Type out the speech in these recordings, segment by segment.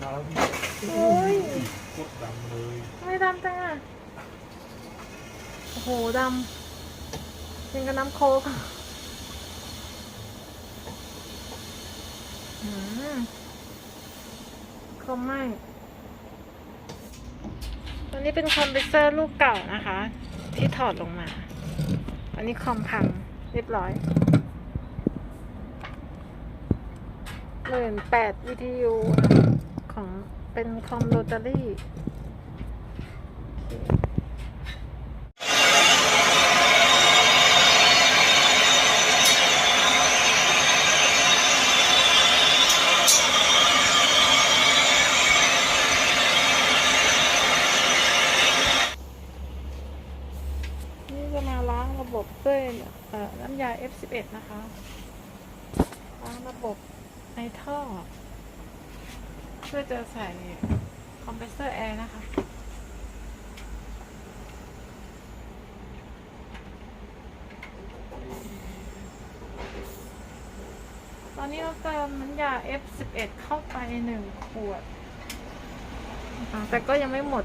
มาแล้วพี่โอ้ยโคตรดำเลยทำไม่ดำจังอะ โอ้โหดำยังกับน้ำโคกอืมคอมไหม่ตัวนี้เป็นคอมพิวเตอร์ลูกเก่านะคะ ที่ถอดลงมา อันนี้คอมพังเรียบร้อยหมื่นแปดวิทยุ ของเป็นคอมโรตารี่นี่จะมาล้างระบบด้วยเอ่อน้ำยา F11 นะคะล้างระบบในท่อ เพื่อจะใส่คอมเพรสเซอร์แอร์นะคะตอนนี้เราเติมน้ำยา F11 เข้าไปหนึ่งขวดนะคะแต่ก็ยังไม่หมด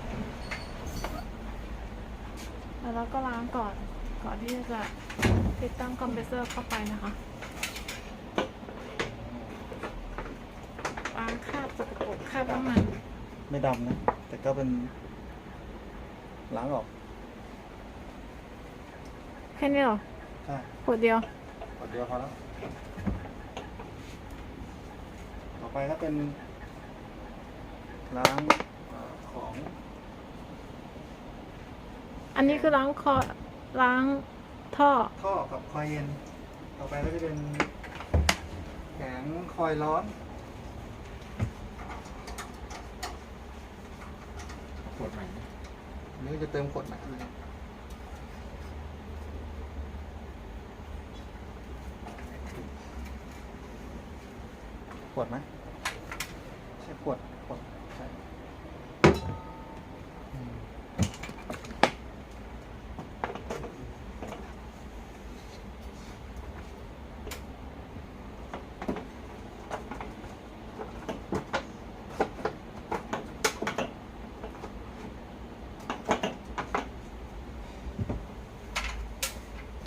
แล้วเราก็ล้างก่อน ก่อนที่จะติดตั้งคอมเพรสเซอร์เข้าไปนะคะ ล้างคราบสกปรก คราบน้ำมัน ไม่ดำนะ แต่ก็เป็นล้างออกแค่นี้เหรอใช่ขวดเดียวขวดเดียวพอแล้ว ต่อไปก็เป็นล้างเอ่อของ อันนี้คือล้างคอล้างท่อ ท่อกับคอยเย็น ต่อไปก็จะเป็นแข็งคอยร้อน ขวดใหม่นะ อันนี้จะเติมขวดใหม่ขวดไหมใช่ขวดขวดใช่อืม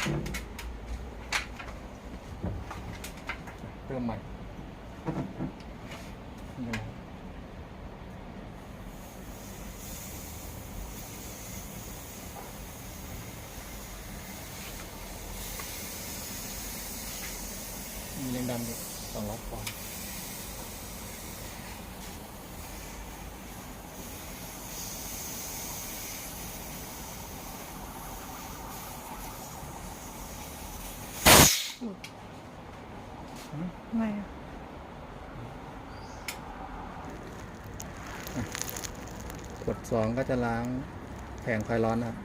เริ่มใหม่มียังดำอยู่สองร้อยปอน ไม่อะขวดสองก็จะล้างแผงไฟร้อนนะครับ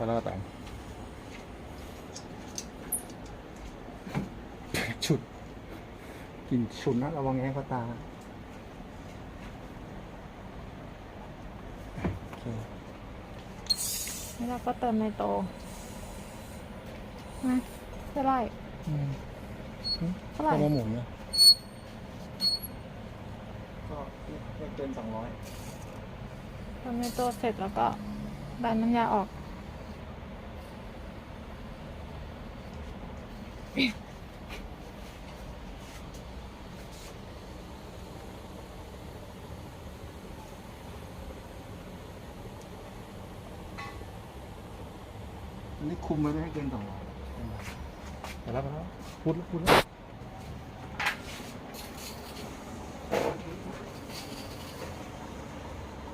แล้วเราก็แต่งฉุดกลินฉุนนะระวังแง่เข้าตาโอเคแล้วเราก็เติมในโตนะเท่าไหร่อืมเท่าไหร่ก็มาหมุนนะก็ไม่เกินสองร้อยทำในตัวเสร็จแล้วก็ดันน้ำยาออก อันนี้คุมไว้ไม่ให้เกินสองร้อยไปแล้วไปแล้วพูดแล้วพูดแล้ว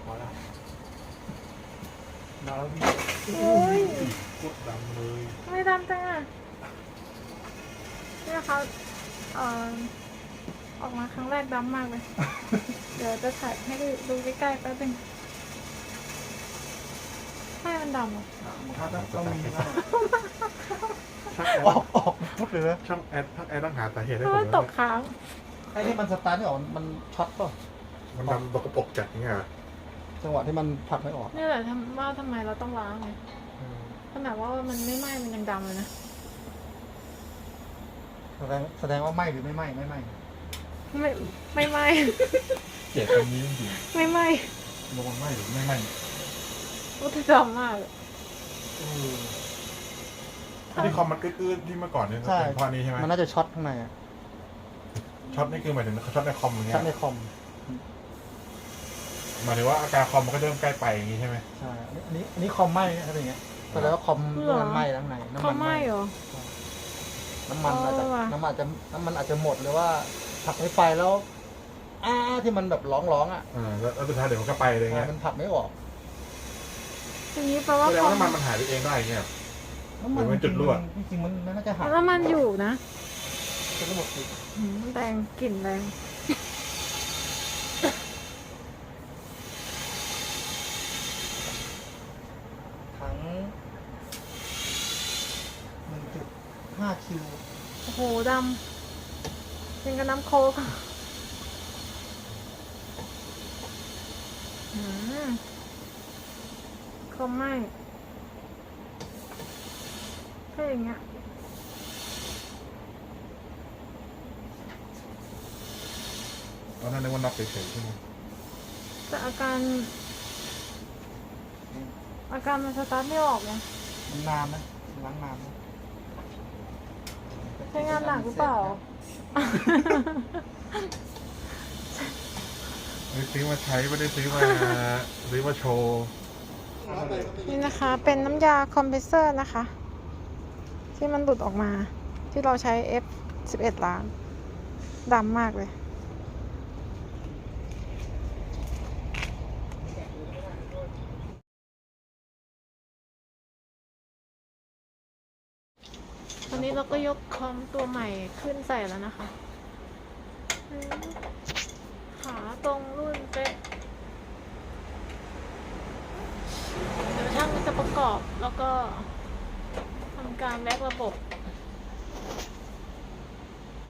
มาแล้วมาแล้วพี่โอ้ยโคตรดำเลย ไม่ดำจังอะเนี่ยเขาเอ่อออกมาครั้งแรกดำมากเลย เดี๋ยวจะถ่ายให้ดูดูใกล้ๆแป๊บนึงไม่มันดำอะถ้าต้องมีบ้างช่างแอออกดออกพุดเลยนะช่างแอดช่างแอดต้องหาสาเหตุเพให้ราะผมว่านะตกค้าง ไอ้ที่มันสตาร์ทไม่ออกมันช็อตป่ะมันดำตกกระปรกจัดอย่างเงี้ยเหรอจังหวะที่มันผลักไม่ออกนี่แหละทำว่าทำไมเราต้องล้างไงขนาดว่ามันไม่ไหม้มันยังดำเลยนะ แสดงแสดงว่าไหมหรือไม่ไหมไม่ไหมไม่ไม่ไหม้เกลียดตรงนี้จริงไม่ไหม้ๆลงมันไหมหรือไม่ไหมโอ้แต่ดำมากเลยอันนี้คอมมันกืดๆที่เมื่อก่อนเนี่ยใช่ เป็นเพราะนี้ใช่ไหมมันน่าจะช็อตข้างในอะช็อตนี่คือหมายถึงช็อตในคอมอย่างเงี้ช็อยตในคอมหมายถึงว่าอาการคอมมันก็เริ่มใกล้ไปอย่างงี้ใช่ไหมใช่อันนี้อันนี้คอมไหมอะไรอย่างเงี้ยแสดงว่าคอมมันไหมข้างในน้ำเขามันไหม้เหรอ น้ำมันอาจจะเออว่ะ น้ำมันอาจจะน้ำมันอาจจะหมดหรือว่าผลักไม่ไปแล้วอ้าที่มันแบบร้องร้องๆอะอ่าแล้วแล้วสุดท้ายเดี๋ยวมันก็ไปเลยเงี้ยมันผลักไม่ออก อย่างนี้แปลว่าแสดงคอว่ามน้ำมันมันหายไปเองได้อย่างเงี้ย น้ำมันหรือมันจุดรั่ว จริงๆมันมันน่าจะหายแล้วมันอยู่นะเป็นระบบปิดหืมแรงกลิ่นแรง ทั้งหนึ่งจุด ห้าคิว โอ้โหดำเป็นกับน้ำโคกอะหืมเขาไหม้ถ้าอย่างเงี้ยตอนนั้นนึกว่าน็อกเฉยๆใช่ไหมแต่อาการ อาการมันสตาร์ทไม่ออกไงมันนานนะล้างนานนะ ใช้งานหนักหรือเปล่า ไม่ซื้อมาใช้ไม่ได้ซื้อมา ซื้อมาโชว์นี่นะคะ เป็นน้ำยาคอมเพรสเซอร์นะคะ ที่มันหลุดออกมา ที่เราใช้ F11 ล้างดำมากเลย ตอนนี้ เราก็ยกคอมตัวใหม่ขึ้นใส่แล้วนะคะขาตรงรุ่นเป๊ะเดี๋ยวช่างจะประกอบแล้วก็ทำการแบกระบบ